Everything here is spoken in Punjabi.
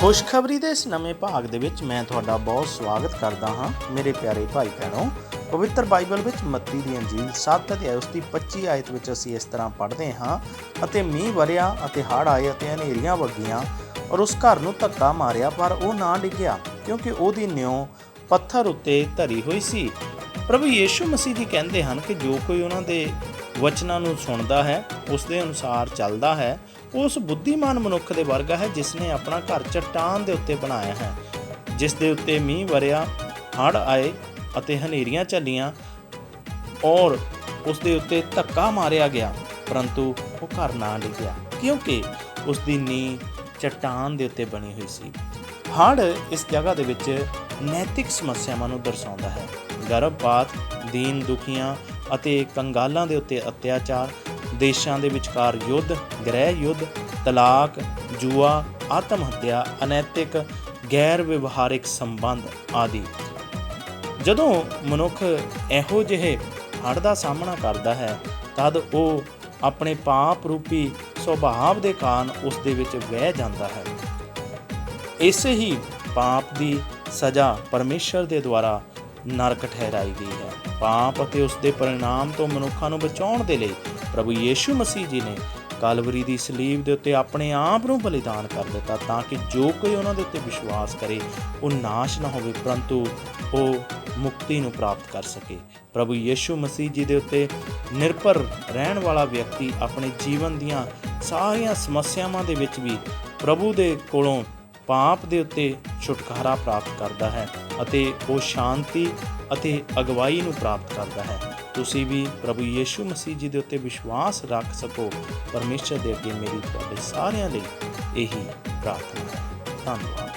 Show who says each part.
Speaker 1: ਖੁਸ਼ਖਬਰੀ ਦੇ ਇਸ ਨਵੇਂ ਭਾਗ ਦੇ ਵਿੱਚ ਮੈਂ ਤੁਹਾਡਾ ਬਹੁਤ ਸਵਾਗਤ ਕਰਦਾ ਹਾਂ ਮੇਰੇ ਪਿਆਰੇ ਭਾਈ ਭੈਣੋ ਪਵਿੱਤਰ ਬਾਈਬਲ ਵਿੱਚ ਮੱਤੀ ਦੀ ਅੰਜੀਲ 7 ਅਧਿਆਇ ਉਸ ਦੀ 25 ਆਇਤ ਵਿੱਚ ਅਸੀਂ ਇਸ ਤਰ੍ਹਾਂ ਪੜ੍ਹਦੇ ਹਾਂ, ਅਤੇ ਮੀਂਹ ਵਰਿਆ ਅਤੇ ਹੜ੍ਹ ਆਏ ਅਤੇ ਹਨੇਰੀਆਂ ਵਗੀਆਂ ਔਰ ਉਸ ਘਰ ਨੂੰ ਧੱਕਾ ਮਾਰਿਆ, ਪਰ ਉਹ ਨਾ ਡਿੱਗਿਆ, ਕਿਉਂਕਿ ਉਹਦੀ ਨਿਉ ਪੱਥਰ ਉੱਤੇ ਧਰੀ ਹੋਈ ਸੀ। ਪ੍ਰਭੂ ਯੀਸ਼ੂ ਮਸੀਹ ਜੀ ਕਹਿੰਦੇ ਹਨ ਕਿ ਜੋ ਕੋਈ ਉਹਨਾਂ ਦੇ ਵਚਨਾਂ ਨੂੰ ਸੁਣਦਾ ਹੈ, ਉਸ ਦੇ ਅਨੁਸਾਰ ਚੱਲਦਾ ਹੈ। ਉਹ ਉਸ ਬੁੱਧੀਮਾਨ ਮਨੁੱਖ ਦੇ ਵਰਗਾ ਹੈ, ਜਿਸ ਨੇ ਆਪਣਾ ਘਰ ਚਟਾਨ ਦੇ ਉੱਤੇ ਬਣਾਇਆ ਹੈ, ਜਿਸ ਦੇ ਉੱਤੇ ਮੀਂਹ ਵਰਿਆ ਹੜ੍ਹ ਆਏ ਅਤੇ ਹਨੇਰੀਆਂ ਚੱਲੀਆਂ ਔਰ ਉਸ ਦੇ ਉੱਤੇ ਧੱਕਾ ਮਾਰਿਆ ਗਿਆ, ਪਰੰਤੂ ਉਹ ਘਰ ਨਾ ਡਿੱਗਿਆ, ਕਿਉਂਕਿ ਉਸ ਦੀ ਨੀਂਹ ਚਟਾਨ ਦੇ ਉੱਤੇ ਬਣੀ ਹੋਈ ਸੀ। ਹੜ੍ਹ ਇਸ ਜਗ੍ਹਾ ਦੇ ਵਿੱਚ ਨੈਤਿਕ ਸਮੱਸਿਆਵਾਂ ਨੂੰ ਦਰਸਾਉਂਦਾ ਹੈ। ਗਰਭਪਾਤ, ਦੀਨ ਦੁਖੀਆਂ ਅਤੇ ਕੰਗਾਲਾਂ ਦੇ ਉੱਤੇ ਅਤਿਆਚਾਰ, ਦੇਸ਼ਾਂ ਦੇ ਵਿਚਕਾਰ ਯੁੱਧ, ਗ੍ਰਹਿ ਯੁੱਧ, ਤਲਾਕ, ਜੂਆ, ਆਤਮ ਹੱਤਿਆ, ਅਨੈਤਿਕ ਗੈਰ ਵਿਵਹਾਰਿਕ ਸੰਬੰਧ ਆਦਿ। ਜਦੋਂ ਮਨੁੱਖ ਇਹੋ ਜਿਹੇ ਹੜ੍ਹ ਦਾ ਸਾਹਮਣਾ ਕਰਦਾ ਹੈ, ਤਦ ਉਹ ਆਪਣੇ ਪਾਪ ਰੂਪੀ ਸੁਭਾਵ ਦੇ ਕਾਰਨ ਉਸ ਦੇ ਵਿੱਚ ਵਹਿ ਜਾਂਦਾ ਹੈ। ਇਸੇ ਹੀ ਪਾਪ ਦੀ ਸਜ਼ਾ ਪਰਮੇਸ਼ਰ ਦੇ ਦੁਆਰਾ ਨਰਕ ਠਹਿਰਾਈ ਗਈ ਹੈ। ਪਾਪ ਅਤੇ ਉਸ ਦੇ ਪਰਿਣਾਮ ਤੋਂ ਮਨੁੱਖਾਂ ਨੂੰ ਬਚਾਉਣ ਦੇ ਲਈ ਪ੍ਰਭੂ ਯੀਸ਼ੂ ਮਸੀਹ ਜੀ ਨੇ ਕਾਲਵਰੀ ਦੀ ਸਲੀਬ ਦੇ ਉੱਤੇ ਆਪਣੇ ਆਪ ਨੂੰ ਬਲੀਦਾਨ ਕਰ ਦਿੱਤਾ ਤਾਂ ਕਿ ਜੋ ਕੋਈ ਉਹਨਾਂ ਦੇ ਉੱਤੇ ਵਿਸ਼ਵਾਸ ਕਰੇ, ਉਹ ਨਾਸ਼ ਨਾ ਹੋਵੇ, ਪਰੰਤੂ ਉਹ ਮੁਕਤੀ ਨੂੰ ਪ੍ਰਾਪਤ ਕਰ ਸਕੇ। ਪ੍ਰਭੂ ਯੀਸ਼ੂ ਮਸੀਹ ਜੀ ਦੇ ਉੱਤੇ ਨਿਰਭਰ ਰਹਿਣ ਵਾਲਾ ਵਿਅਕਤੀ ਆਪਣੇ ਜੀਵਨ ਦੀਆਂ ਸਾਰੀਆਂ ਸਮੱਸਿਆਵਾਂ ਦੇ ਵਿੱਚ ਵੀ ਪ੍ਰਭੂ ਦੇ ਕੋਲੋਂ ਪਾਪ ਦੇ ਉੱਤੇ ਛੁਟਕਾਰਾ ਪ੍ਰਾਪਤ ਕਰਦਾ ਹੈ ਅਤੇ ਉਹ ਸ਼ਾਂਤੀ ਅਤੇ ਅਗਵਾਈ ਨੂੰ ਪ੍ਰਾਪਤ ਕਰਦਾ ਹੈ। ਤੁਸੀਂ ਵੀ ਪ੍ਰਭੂ ਯੀਸ਼ੂ ਮਸੀਹ ਜੀ ਦੇ ਉੱਤੇ ਵਿਸ਼ਵਾਸ ਰੱਖ ਸਕੋ। ਪਰਮੇਸ਼ਰ ਦੇ ਅੱਗੇ ਮੇਰੀ ਤੁਹਾਡੇ ਸਾਰਿਆਂ ਲਈ ਇਹੀ ਪ੍ਰਾਰਥਨਾ ਹੈ। ਧੰਨਵਾਦ।